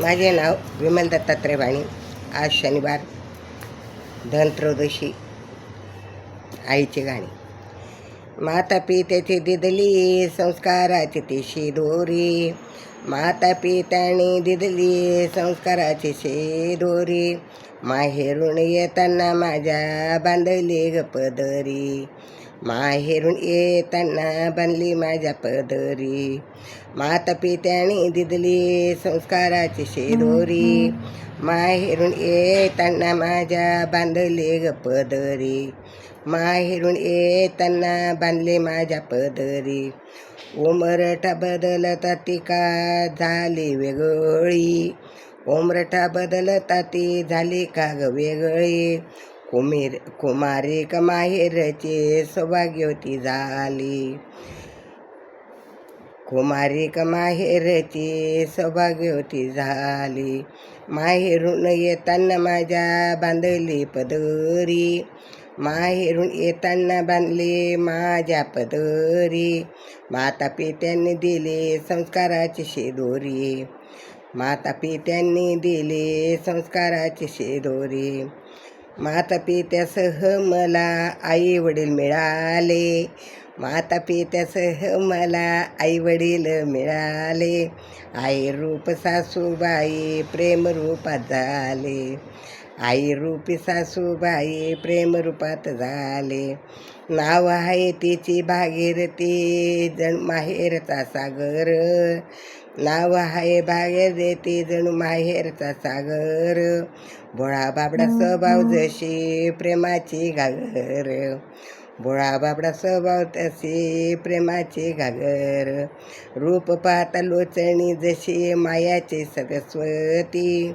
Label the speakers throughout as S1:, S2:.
S1: माझे नाव विमल दत्तात्रय वाणी आज शनिवार धनत्रयोदशी आईची गाणी. माता पित्याची दिदली संस्काराची तिशी दोरी. माता पित्याने दिदली संस्काराची शेदोरी माहेरून येताना माझ्या बांधली ग पदरी माहेरून येताना बनली माझ्या पदरी. माता पित्याने दिदली संस्काराची शेदोरी. माहेरून येताना माझ्या बांधले ग पदरी. माहेरून येताना बांधले माझ्या पदरी. उमरठा बदलता ती का झाली वेगळी? उमरठा बदलता ती झाली का ग वेगळी? कुमीर कुमारी का माहेरची सौभाग्यवती झाली. कुमारी का माहेरची सौभाग्यवती झाली. माहेरून येताना माझ्या बांधली पदरी. माहेरून येताना बांधली माझ्या पदरी. माता पित्यांनी दिले संस्काराची शेदोरी. माता पित्यांनी दिले संस्काराची शेदोरी. माता पित्यासह मला आई वडील मिळाले. माता पित्यासह मला आई वडील मिळाले. आई रूप सासूबाई प्रेमरूपात झाले. आई रूपी सासूबाई प्रेमरूपात झाले. नाव आहे तिची भागीरथी जण माहेरचा सागर. नाव आहे भागीरथी जणू माहेरचा सागर. भोळा बाबडा स्वभाव जशी प्रेमाची घागर. भोळा बाबडा स्वभाव तशी प्रेमाची घागर. रूप पाहता लोचणी जशी मायाची सरस्वती.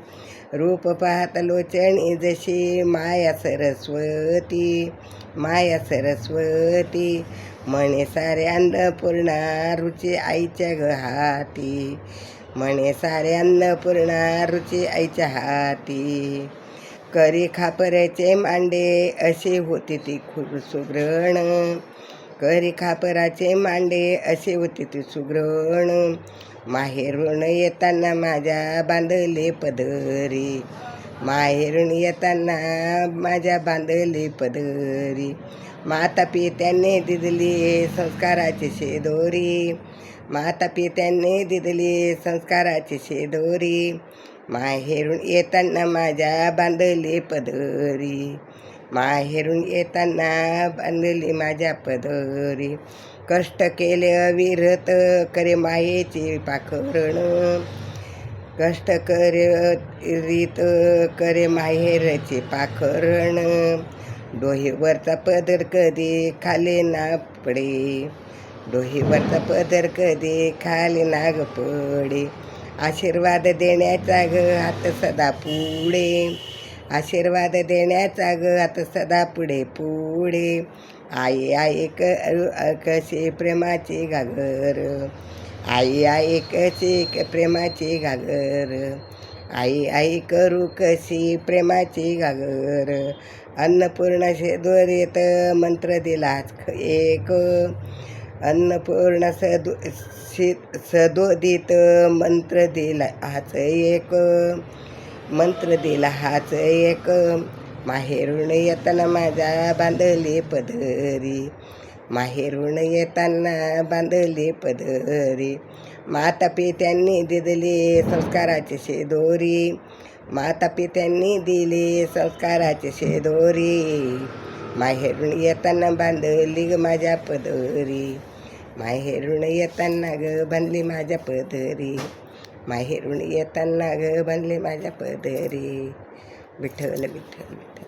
S1: रूप पाहता लोचणी जशी माया सरस्वती माया सरस्वती म्हणे सारे अन्नपूर्णा रुची आईच्या ग हाती म्हणे सारे अन्नपूर्णा रुची आईच्या हाती. करी खापऱ्याचे मांडे असे होते ती खूप सुग्रण करी खापराचे मांडे असे होते ती सुग्रण. माहेरून येताना माझ्या बांधले पदरी. माहेरून येताना माझ्या बांधले पदरी. माता पित्याने दिदली संस्काराची शेदोरी. माता पित्याने दिदली संस्काराची शेदोरी. माहेरून येताना माझ्या बांधले पदरी. माहेरून येताना बांधली माझ्या पदरी. कष्ट केले अविरत करे मायेची पाखरण कष्ट करे रीत करे माहेरचे पाखरण डोहीवरचा पदर कधी खाली ना पडे डोहीवरचा पदर कधी खाली नाग पडे आशीर्वाद देण्याचा ग हात सदा पुढे. आशीर्वाद देण्याचा ग. आता सदा पुढे पुढे. आई आई क कशी प्रेमाची घागर. आई आई कशी प्रेमाचे प्रेमाची घागर. आई आई करू कशी प्रेमाची घागर. अन्नपूर्णा येत मंत्र दिला एक. अन्नपूर्ण सदो सदोदित मंत्र दिला हाच एक. मंत्र दिला हाच एक. माहेरून येताना माझ्या बांधली पदरी. माहेरून येताना बांधली पदरी. माता पित्यांनी दिदली संस्काराची शेदोरी. माता पित्यांनी दिली संस्काराची शेदोरी. माहेरून येताना बांधली ग माझ्या पदरी. माहेरून येताना ग बांधली माझ्या पदरी. माहेरून येताना ग बनले माझ्या पदरी. विठ्ठल विठ्ठल विठ्ठल.